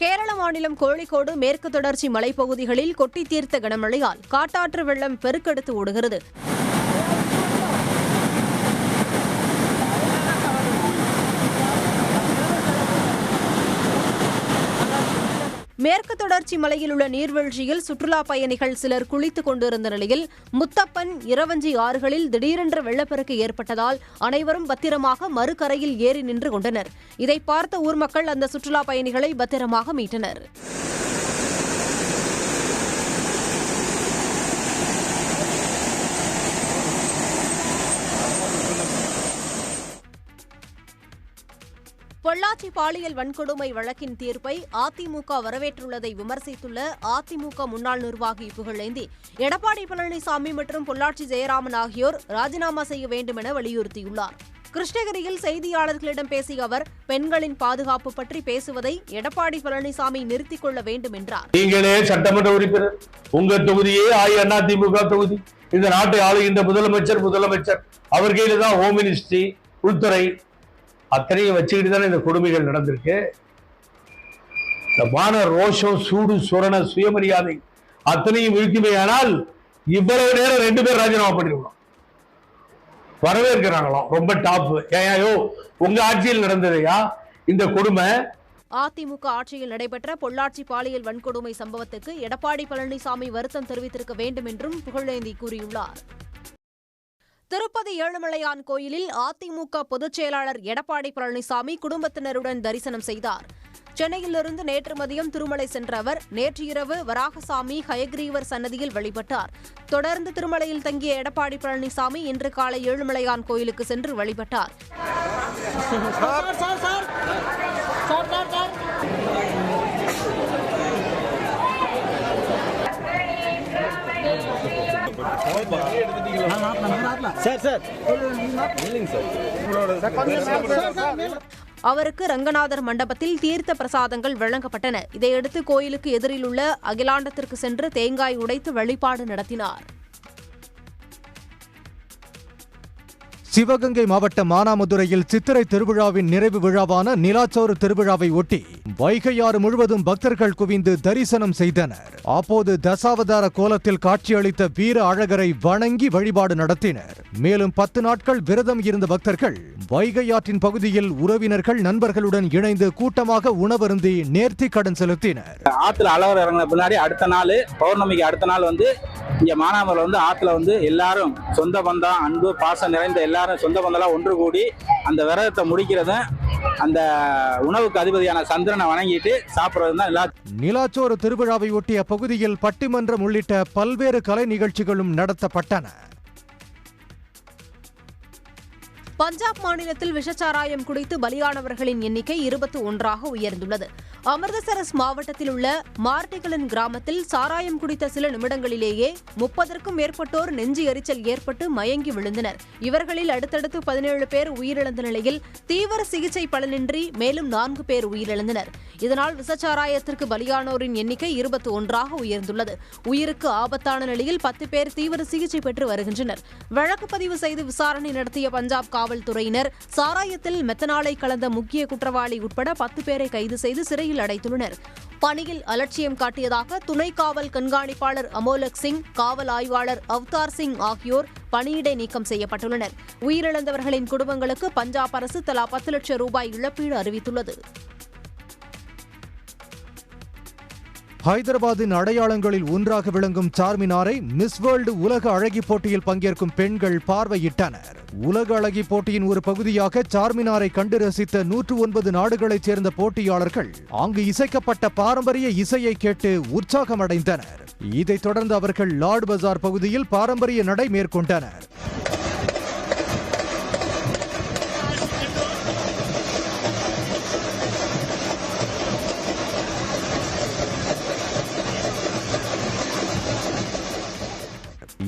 கேரள மாநிலம் கோழிக்கோடு மேற்கு தொடர்ச்சி மலைப்பகுதிகளில் கொட்டி தீர்த்த கனமழையால் காட்டாற்று வெள்ளம் பெருக்கெடுத்து ஓடுகிறது. மேற்கு தொடர்ச்சி மலையில் உள்ள நீர்வீழ்ச்சியில் சுற்றுலா பயணிகள் சிலர் குளித்துக் கொண்டிருந்த நிலையில் முத்தப்பன் இரவஞ்சி ஆறுகளில் திடீரென்று வெள்ளப்பெருக்கு ஏற்பட்டதால் அனைவரும் பத்திரமாக மறுகரையில் ஏறி நின்று கொண்டனர். இதை பார்த்த ஊர் மக்கள் அந்த சுற்றுலா பயணிகளை பத்திரமாக மீட்டனர். பொள்ளாச்சி பாலியல் வன்கொடுமை வழக்கின் தீர்ப்பை அதிமுக வரவேற்றுள்ளதை விமர்சித்துள்ள அதிமுக முன்னாள் நிர்வாகி புகழேந்தி எடப்பாடி பழனிசாமி மற்றும் பொள்ளாச்சி ஜெயராமன் ஆகியோர் ராஜினாமா செய்ய வேண்டும் என வலியுறுத்தியுள்ளார். கிருஷ்ணகிரியில் செய்தியாளர்களிடம் பேசிய அவர் பெண்களின் பாதுகாப்பு பற்றி பேசுவதை எடப்பாடி பழனிசாமி நிறுத்திக் கொள்ள வேண்டும் என்றார் நீங்களே சட்டமன்ற உறுப்பினர் உங்க தொகுதியே அதிமுக தொகுதி. இந்த நாட்டை ஆளுகின்ற முதலமைச்சர் முதலமைச்சர் அவர் கையில தான் ஹோம் மினிஸ்ட்ரி உள்துறை அத்தனையும் வச்சுக்கிட்டு தானே இந்த கொடுமைகள் நடந்திருக்கு. இந்த மான ரோஷம் சூடு சுரண சுயமரியாதை அத்தனையும் இருக்குமேயானால் இவ்வளவு நேரம் ரெண்டு பேர் ராஜினாமா பண்ணிருக்கணும். வரவேற்கிறாங்களாம் ரொம்ப டாப் ஏயோ உங்க ஆட்சியில் நடந்ததையா? இந்த கொடுமை? அதிமுக ஆட்சியில் நடைபெற்ற பொள்ளாச்சி பாலியல் வன்கொடுமை சம்பவத்துக்கு எடப்பாடி பழனிசாமி வருத்தம் தெரிவித்திருக்க வேண்டும் என்றும் புகழேந்தி கூறியுள்ளார். திருப்பதி ஏழுமலையான் கோயிலில் அதிமுக பொதுச் செயலாளர் எடப்பாடி பழனிசாமி குடும்பத்தினருடன் தரிசனம் செய்தார். சென்னையிலிருந்து நேற்று மதியம் திருமலை சென்ற அவர் நேற்று இரவு வராகசாமி ஹயக்ரீவர் சன்னதியில் வழிபட்டார். தொடர்ந்து திருமலையில் தங்கிய எடப்பாடி பழனிசாமி இன்று காலை ஏழுமலையான் கோயிலுக்கு சென்று வழிபட்டார். Sir sir. சார் அவருக்கு ரங்கநாதர் மண்டபத்தில் தீர்த்த பிரசாதங்கள் வழங்கப்பட்டன. இதையடுத்து கோயிலுக்கு எதிரில் உள்ள அகிலாண்டத்திற்கு சென்று தேங்காய் உடைத்து வழிபாடு நடத்தினார். சிவகங்கை மாவட்டம் மானாமதுரையில் சித்திரை திருவிழாவின் நிறைவு விழாவான நிலாச்சோறு திருவிழாவை ஒட்டி வைகையாறு முழுவதும் பக்தர்கள் குவிந்து தரிசனம் செய்தனர். அப்போது தசாவதார கோலத்தில் காட்சியளித்த வீர அழகரை வணங்கி வழிபாடு நடத்தினர். மேலும் பத்து நாட்கள் விரதம் இருந்த பக்தர்கள் வைகையாற்றின் பகுதியில் உறவினர்கள் நண்பர்களுடன் இணைந்து கூட்டமாக உணவருந்தி நேர்த்தி கடன் செலுத்தினர். ஆத்துல அலவர் இறங்கின பின்னாடி அடுத்த நாள் பௌர்ணமிக்கு அடுத்த நாள் வந்து இங்க மானாமரில் வந்து ஆத்துல வந்து எல்லாரும் சொந்த பந்தம் அன்பு பாசம் நிறைந்த எல்லாரும் சொந்த பந்தம்லாம் ஒன்று கூடி அந்த விரதத்தை முடிக்கிறதும் அந்த உணவுக்கு அதிபதியான சந்திரனை வணங்கிட்டு சாப்பிட்றது தான் எல்லா நிலாச்சோறு திருவிழாவை ஒட்டி அப்பகுதியில் பட்டிமன்றம் உள்ளிட்ட பல்வேறு கலை நிகழ்ச்சிகளும் நடத்தப்பட்டன. பஞ்சாப் மாநிலத்தில் விஷச்சாராயம் குடித்து பலியானவர்களின் எண்ணிக்கை இருபத்தி ஒன்றாக உயர்ந்துள்ளது. அமிர்தசரஸ் மாவட்டத்தில் உள்ள மார்டிகலன் கிராமத்தில் சாராயம் குடித்த சில நிமிடங்களிலேயே முப்பதற்கும் மேற்பட்டோர் நெஞ்சு எரிச்சல் ஏற்பட்டு மயங்கி விழுந்தனர். இவர்களில் அடுத்தடுத்து பதினேழு பேர் உயிரிழந்த நிலையில் தீவிர சிகிச்சை பலனின்றி மேலும் நான்கு பேர் உயிரிழந்தனர். இதனால் விஷச்சாராயத்திற்கு பலியானோரின் எண்ணிக்கை இருபத்தி ஒன்றாக உயர்ந்துள்ளது. உயிருக்கு ஆபத்தான நிலையில் பத்து பேர் தீவிர சிகிச்சை பெற்று வருகின்றனர். வழக்கு பதிவு செய்து விசாரணை நடத்திய பஞ்சாப் காவல்துறையினர் சாராயத்தில் மெத்தனாலை கலந்த முக்கிய குற்றவாளி உட்பட பத்து பேரை கைது செய்து சிறையில் அடைத்துள்ளனர். பணியில் அலட்சியம் காட்டியதாக துணை காவல் கண்காணிப்பாளர் அமோலக் சிங் காவல் ஆய்வாளர் அவதார் சிங் ஆகியோர் பணியிடை நீக்கம் செய்யப்பட்டுள்ளனர். உயிரிழந்தவர்களின் குடும்பங்களுக்கு பஞ்சாப் அரசு தலா பத்து லட்சம் ரூபாய் இழப்பீடு அறிவித்துள்ளது. ஹைதராபாத்தின் அடையாளங்களில் ஒன்றாக விளங்கும் சார்மினாரை மிஸ் வேர்ல்டு உலக அழகி போட்டியில் பங்கேற்கும் பெண்கள் பார்வையிட்டனர். உலக அழகி போட்டியின் ஒரு பகுதியாக சார்மினாரை கண்டு ரசித்த நூற்று ஒன்பது நாடுகளைச் சேர்ந்த போட்டியாளர்கள் அங்கு இசைக்கப்பட்ட பாரம்பரிய இசையை கேட்டு உற்சாகமடைந்தனர். இதைத் தொடர்ந்து அவர்கள் லார்டு பஜார் பகுதியில் பாரம்பரிய நடை மேற்கொண்டனர்.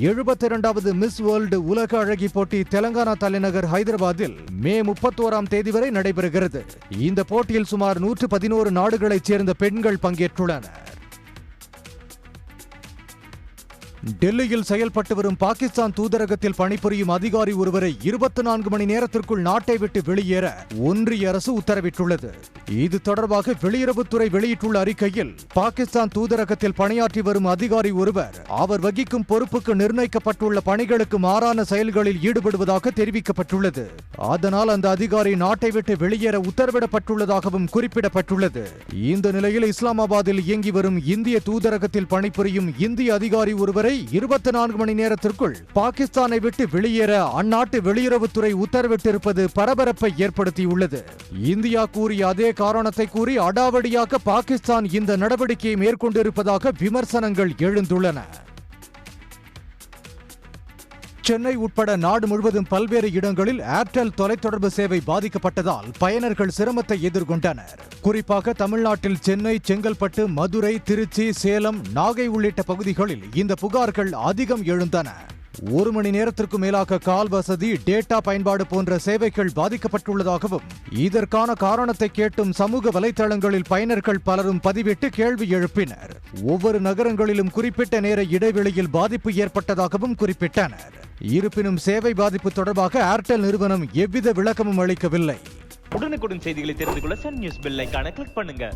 எழுபத்தி இரண்டாவது மிஸ் வேர்ல்டு உலக அழகி போட்டி தெலங்கானா தலைநகர் ஹைதராபாத்தில் மே முப்பத்தோராம் தேதி வரை நடைபெறுகிறது. இந்த போட்டியில் சுமார் நூற்று பதினோரு நாடுகளைச் சேர்ந்த பெண்கள் பங்கேற்றுள்ளனர். டெல்லியில் செயல்பட்டு வரும் பாகிஸ்தான் தூதரகத்தில் பணிபுரியும் அதிகாரி ஒருவரை இருபத்தி நான்கு மணி நேரத்திற்குள் நாட்டை விட்டு வெளியேற ஒன்றிய அரசு உத்தரவிட்டுள்ளது. இது தொடர்பாக வெளியுறவுத்துறை வெளியிட்டுள்ள அறிக்கையில் பாகிஸ்தான் தூதரகத்தில் பணியாற்றி வரும் அதிகாரி ஒருவர் அவர் வகிக்கும் பொறுப்புக்கு நிர்ணயிக்கப்பட்டுள்ள பணிகளுக்கு மாறான செயல்களில் ஈடுபடுவதாக தெரிவிக்கப்பட்டுள்ளது. அதனால் அந்த அதிகாரி நாட்டை விட்டு வெளியேற உத்தரவிடப்பட்டுள்ளதாகவும் குறிப்பிடப்பட்டுள்ளது. இந்த நிலையில் இஸ்லாமாபாத்தில் இயங்கி வரும் இந்திய தூதரகத்தில் பணிபுரியும் இந்திய அதிகாரி ஒருவரை இருபத்தி நான்கு மணி நேரத்திற்குள் பாகிஸ்தானை விட்டு வெளியேற அந்நாட்டு வெளியுறவுத்துறை உத்தரவிட்டிருப்பது பரபரப்பை ஏற்படுத்தியுள்ளது. இந்தியா கூறிய அதே காரணத்தை கூறி அடாவடியாக பாகிஸ்தான் இந்த நடவடிக்கையை மேற்கொண்டிருப்பதாக விமர்சனங்கள் எழுந்துள்ளன. சென்னை உட்பட நாடு முழுவதும் பல்வேறு இடங்களில் ஏர்டெல் தொலைத்தொடர்பு சேவை பாதிக்கப்பட்டதால் பயனர்கள் சிரமத்தை எதிர்கொண்டனர். குறிப்பாக தமிழ்நாட்டில் சென்னை செங்கல்பட்டு மதுரை திருச்சி சேலம் நாகை உள்ளிட்ட பகுதிகளில் இந்த புகார்கள் அதிகம் எழுந்தன. ஒரு மணி நேரத்திற்கு மேலாக கால் வசதி டேட்டா பயன்பாடு போன்ற சேவைகள் பாதிக்கப்பட்டுள்ளதாகவும் இதற்கான காரணத்தை கேட்டும் சமூக வலைதளங்களில் பயனர்கள் பலரும் பதிவிட்டு கேள்வி எழுப்பினர். ஒவ்வொரு நகரங்களிலும் குறிப்பிட்ட நேர இடைவெளியில் பாதிப்பு ஏற்பட்டதாகவும் குறிப்பிட்டனர். இருப்பினும் சேவை பாதிப்பு தொடர்பாக ஏர்டெல் நிறுவனம் எவ்வித விளக்கமும் அளிக்கவில்லை. உடனுக்குடன் செய்திகளை தெரிந்து கொள்ள சன் நியூஸ் பெல் கிளிக் பண்ணுங்க.